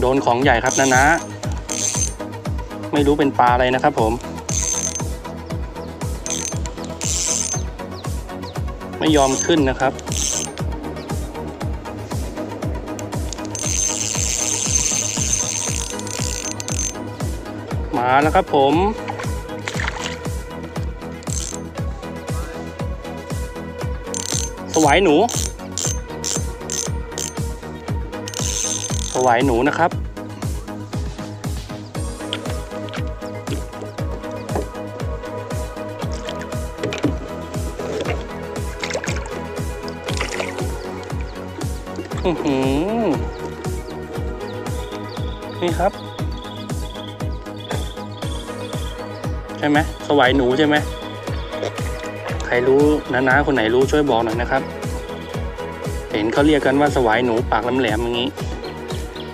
โดนของใหญ่ครับนะนะ ไม่รู้เป็นปลาอะไรนะครับผม ไม่ยอมขึ้นนะครับ มาแล้วครับผมสวายหนู สวายหนูนะครับ อือหือ นี่ครับ ใช่ไหมสวายหนูใช่ไหมใครรู้นะๆคนไหนรู้ช่วยบอกหน่อยนะครับ เห็นเขาเรียกกันว่าสวายหนูปากแหลมๆอย่างนี้